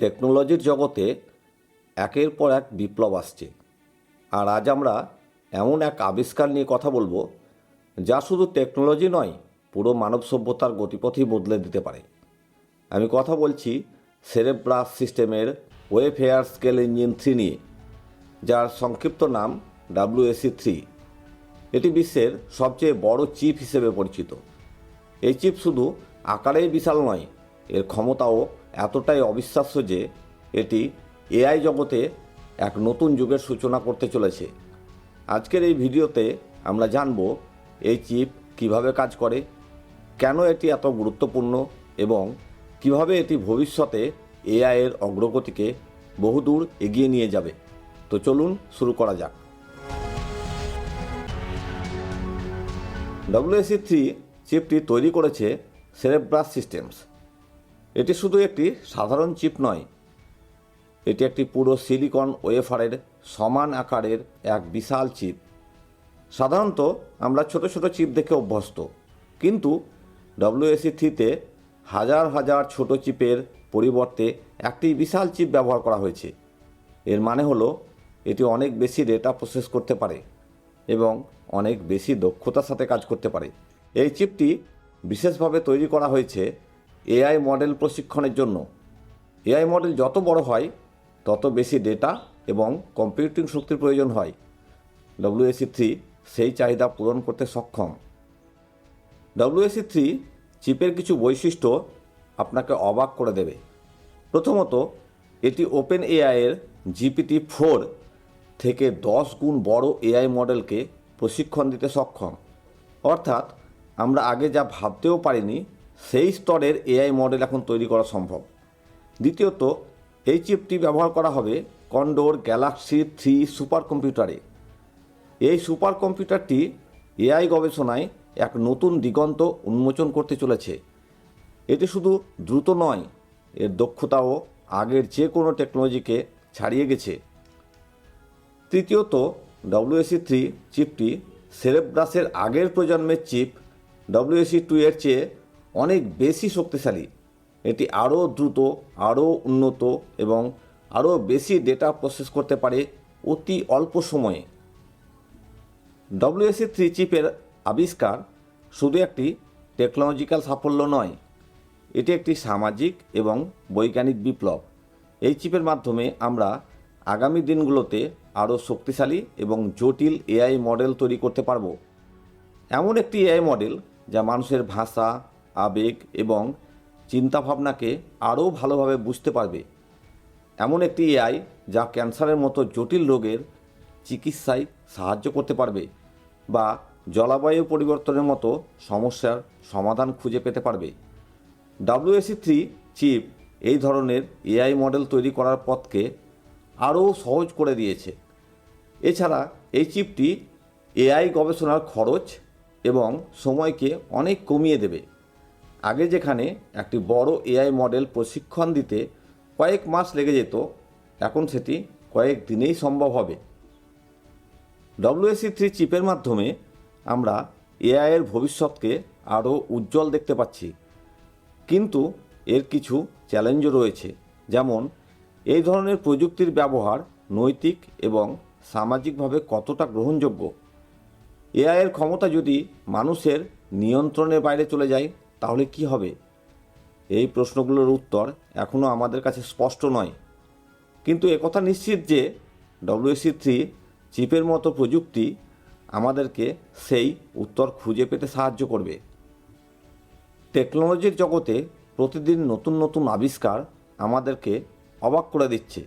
টেকনোলজির জগতে একের পর এক বিপ্লব আসছে। আর আজ আমরা এমন এক আবিষ্কার নিয়ে কথা বলব, যা শুধু টেকনোলজি নয়, পুরো মানব সভ্যতার গতিপথই বদলে দিতে পারে। আমি কথা বলছি সেরেব্রাস সিস্টেমের ওয়েফেয়ার স্কেল ইঞ্জিন থ্রি নিয়ে, যার সংক্ষিপ্ত নাম ডাব্লিউএসি থ্রি এটি বিশ্বের সবচেয়ে বড় চিপ হিসেবে পরিচিত। এই চিপ শুধু আকারেই বিশাল নয় এর ক্ষমতাও এতটাই অবিশ্বাস্য যে এটি এআই জগতে এক নতুন যুগের সূচনা করতে চলেছে। আজকের এই ভিডিওতে আমরা জানব এই চিপ কীভাবে কাজ করে, কেন এটি এত গুরুত্বপূর্ণ এবং কীভাবে এটি ভবিষ্যতে এআই এর অগ্রগতিকে বহুদূর এগিয়ে নিয়ে যাবে। তো চলুন শুরু করা যাক। ডব্লিউএসি থ্রি চিপটি তৈরি করেছে সেরেব্রাস সিস্টেমস এটি শুধু একটি সাধারণ চিপ নয়, এটি একটি পুরো সিলিকন ওয়েফারের সমান আকারের এক বিশাল চিপ। সাধারণত আমরা ছোট ছোট চিপ দেখে অভ্যস্ত, কিন্তু ডব্লিউএসি থ্রিতে হাজার হাজার ছোট চিপের পরিবর্তে একটি বিশাল চিপ ব্যবহার করা হয়েছে। এর মানে হলো, এটি অনেক বেশি ডেটা প্রসেস করতে পারে এবং অনেক বেশি দক্ষতার সাথে কাজ করতে পারে। এই চিপটি বিশেষভাবে তৈরি করা হয়েছে এআই মডেল প্রশিক্ষণের জন্য। এআই মডেল যত বড় হয়, তত বেশি ডেটা এবং কম্পিউটিং শক্তির প্রয়োজন হয়। ডব্লিউএসি থ্রি সেই চাহিদা পূরণ করতে সক্ষম। ডব্লিউএসি থ্রি চিপের কিছু বৈশিষ্ট্য আপনাকে অবাক করে দেবে। প্রথমত, এটি ওপেন এআইয়ের জিপিটি ফোর থেকে দশ গুণ বড় এআই মডেলকে প্রশিক্ষণ দিতে সক্ষম। অর্থাৎ, আমরা আগে যা ভাবতেও পারিনি সেই স্তরের এআই মডেল এখন তৈরি করা সম্ভব। দ্বিতীয়ত, এই চিপটি ব্যবহার করা হবে কন্ডোর গ্যালাক্সি থ্রি সুপার কম্পিউটারে এই সুপার কম্পিউটারটি এআই গবেষণায় এক নতুন দিগন্ত উন্মোচন করতে চলেছে। এটি শুধু দ্রুত নয়, এর দক্ষতাও আগের যে কোনো টেকনোলজিকে ছাড়িয়ে গেছে। তৃতীয়ত ডব্লিউএসি থ্রি চিপটি সেরেব্রাসের আগের প্রজন্মের চিপ ডব্লিউএসি টু এর চেয়ে অনেক বেশি শক্তিশালী। এটি আরও দ্রুত, আরও উন্নত এবং আরও বেশি ডেটা প্রসেস করতে পারে অতি অল্প সময়ে। ডব্লিউএসি থ্রি চিপের আবিষ্কার শুধু একটি টেকনোলজিক্যাল সাফল্য নয়, এটি একটি সামাজিক এবং বৈজ্ঞানিক বিপ্লব। এই চিপের মাধ্যমে আমরা আগামী দিনগুলোতে আরও শক্তিশালী এবং জটিল এআই মডেল তৈরি করতে পারব। এমন একটি এআই মডেল যা মানুষের ভাষা আবেগ এবং চিন্তাভাবনাকে আরও ভালোভাবে বুঝতে পারবে। এমন একটি এআই যা ক্যান্সারের মতো জটিল রোগের চিকিৎসায় সাহায্য করতে পারবে বা জলবায়ু পরিবর্তনের মতো সমস্যার সমাধান খুঁজে পেতে পারবে। ডাব্লিউএসি থ্রি চিপ এই ধরনের এআই মডেল তৈরি করার পথকে আরও সহজ করে দিয়েছে। এছাড়া এই চিপটি এআই গবেষণার খরচ এবং সময়কে অনেক কমিয়ে দেবে। আগে যেখানে একটি বড় এআই মডেল প্রশিক্ষণ দিতে কয়েক মাস লেগে যেত, এখন সেটি কয়েক দিনেই সম্ভব হবে। ডব্লিউএসি থ্রি চিপের মাধ্যমে আমরা এআইয়ের ভবিষ্যৎকে আরও উজ্জ্বল দেখতে পাচ্ছি। কিন্তু এর কিছু চ্যালেঞ্জও রয়েছে, যেমন এই ধরনের প্রযুক্তির ব্যবহার নৈতিক এবং সামাজিকভাবে কতটা গ্রহণযোগ্য। এআইয়ের ক্ষমতা যদি মানুষের নিয়ন্ত্রণের বাইরে চলে যায় তাহলে কি হবে? এই প্রশ্নগুলোর উত্তর এখনও আমাদের কাছে স্পষ্ট নয়। কিন্তু একথা নিশ্চিত যে ডব্লিউসি থ্রি চিপের মতো প্রযুক্তি আমাদেরকে সেই উত্তর খুঁজে পেতে সাহায্য করবে। টেকনোলজির জগতে প্রতিদিন নতুন নতুন আবিষ্কার আমাদেরকে অবাক করে দিচ্ছে।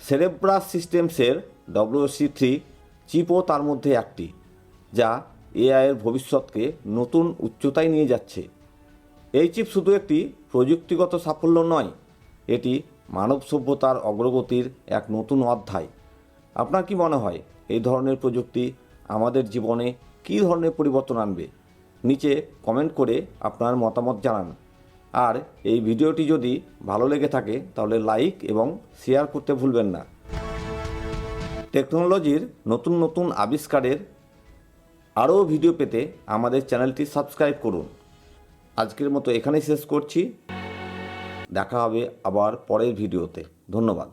সেরেব্রাস সিস্টেমসের ডব্লিউসি থ্রি চিপও তার মধ্যে একটি, যা এআইয়ের ভবিষ্যৎকে নতুন উচ্চতায় নিয়ে যাচ্ছে। এই চিপ শুধু একটি প্রযুক্তিগত সাফল্য নয়, এটি মানব সভ্যতার অগ্রগতির এক নতুন অধ্যায়। আপনার কি মনে হয়, এই ধরনের প্রযুক্তি আমাদের জীবনে কী ধরনের পরিবর্তন আনবে? নিচে কমেন্ট করে আপনার মতামত জানান। আর এই ভিডিওটি যদি ভালো লেগে থাকে, তাহলে লাইক এবং শেয়ার করতে ভুলবেন না। টেকনোলজির নতুন নতুন আবিষ্কারের আরও ভিডিও পেতে আমাদের চ্যানেলটি সাবস্ক্রাইব করুন। আজকের মতো এখানেই শেষ করছি। দেখা হবে আবার পরের ভিডিওতে। ধন্যবাদ।